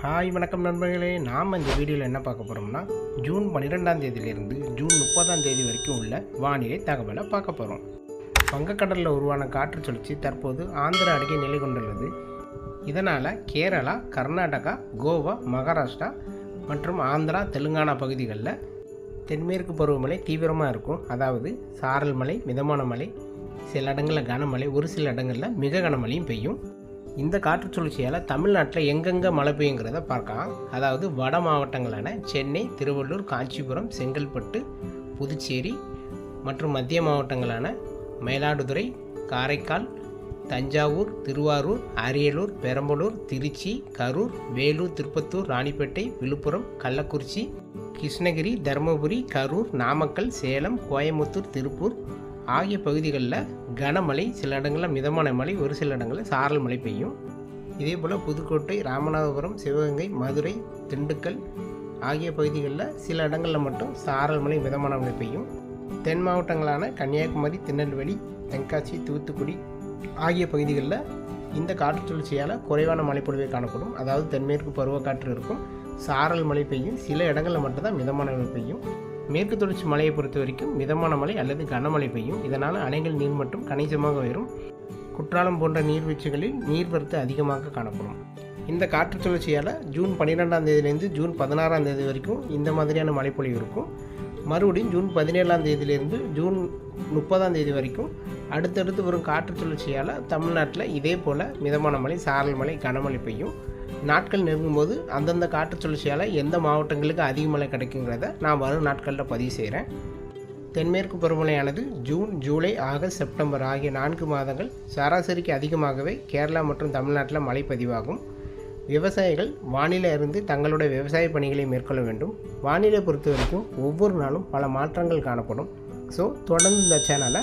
Hi வணக்கம் நண்பர்களே. நாம் இந்த வீடியோவில் என்ன பார்க்க போகிறோம்னா ஜூன் பன்னிரெண்டாம் தேதியிலிருந்து ஜூன் முப்பதாம் தேதி வரைக்கும் உள்ள வானிலை தகவலை பார்க்க போகிறோம் வங்கக்கடலில் உருவான காற்று சுழற்சி தற்போது ஆந்திரா அருகே நிலை கொண்டுள்ளது. இதனால் கேரளா கர்நாடகா கோவா மகாராஷ்டிரா மற்றும் ஆந்திரா தெலுங்கானா பகுதிகளில் தென்மேற்கு பருவமழை தீவிரமாக இருக்கும். அதாவது சாரல் மழை மிதமான மழை சில இடங்களில் கனமழை ஒரு சில இடங்களில் மிக கனமழையும் பெய்யும். இந்த காற்று சுழற்சியால் தமிழ்நாட்டில் எங்கெங்கே மழை பெய்யுங்கிறத பார்க்கலாம். அதாவது வட மாவட்டங்களான சென்னை திருவள்ளூர் காஞ்சிபுரம் செங்கல்பட்டு புதுச்சேரி மற்றும் மத்திய மாவட்டங்களான மயிலாடுதுறை காரைக்கால் தஞ்சாவூர் திருவாரூர் அரியலூர் பெரம்பலூர் திருச்சி கரூர் வேலூர் திருப்பத்தூர் ராணிப்பேட்டை விழுப்புரம் கள்ளக்குறிச்சி கிருஷ்ணகிரி தருமபுரி கரூர் நாமக்கல் சேலம் கோயம்புத்தூர் திருப்பூர் ஆகிய பகுதிகளில் கனமழை சில இடங்களில் மிதமான மழை ஒரு சில இடங்களில் சாரல் மழை பெய்யும். இதே போல் புதுக்கோட்டை ராமநாதபுரம் சிவகங்கை மதுரை திண்டுக்கல் ஆகிய பகுதிகளில் சில இடங்களில் மட்டும் சாரல் மழை மிதமான மழை பெய்யும். தென் மாவட்டங்களான கன்னியாகுமரி திருநெல்வேலி தென்காசி தூத்துக்குடி ஆகிய பகுதிகளில் இந்த காற்று சுழற்சியால் குறைவான மழைப்பொழிவை காணப்படும். அதாவது தென்மேற்கு பருவக்காற்று இருக்கும். சாரல் மழை பெய்யும். சில இடங்களில் மட்டும்தான் மிதமான மழை பெய்யும். மேற்கு தொடர்ச்சி மலையை பொறுத்த வரைக்கும் மிதமான மழை அல்லது கனமழை பெய்யும். இதனால் அணைகள் நீர்மட்டம் கணிசமாக உயரும். குற்றாலம் போன்ற நீர்வீழ்ச்சிகளில் நீர்வரத்து அதிகமாக காணப்படும். இந்த காற்று சுழற்சியால் ஜூன் பன்னிரெண்டாம் தேதியிலேருந்து ஜூன் பதினாறாம் தேதி வரைக்கும் இந்த மாதிரியான மழைப்பொழிவு இருக்கும். மறுபடியும் ஜூன் பதினேழாம் தேதியிலேருந்து ஜூன் முப்பதாம் தேதி வரைக்கும் அடுத்தடுத்து வரும் காற்று சுழற்சியால் தமிழ்நாட்டில் இதே போல் மிதமான மழை சாரல் மழை கனமழை பெய்யும். நாட்கள் நெருங்கும்போது அந்தந்த காற்று சுழற்சியால் எந்த மாவட்டங்களுக்கு அதிக மழை கிடைக்குங்கிறத நான் வரும் நாட்களில் பதிவு செய்கிறேன் தென்மேற்கு பருவமழையானது ஜூன் ஜூலை ஆகஸ்ட் செப்டம்பர் ஆகிய நான்கு மாதங்கள் சராசரிக்கு அதிகமாகவே கேரளா மற்றும் தமிழ்நாட்டில் மழை பதிவாகும். விவசாயிகள் வானிலை அறிந்து தங்களுடைய விவசாய பணிகளை மேற்கொள்ள வேண்டும். வானிலை பொறுத்த வரைக்கும் ஒவ்வொரு நாளும் பல மாற்றங்கள் காணப்படும். ஸோ தொடர்ந்து இந்த சேனலை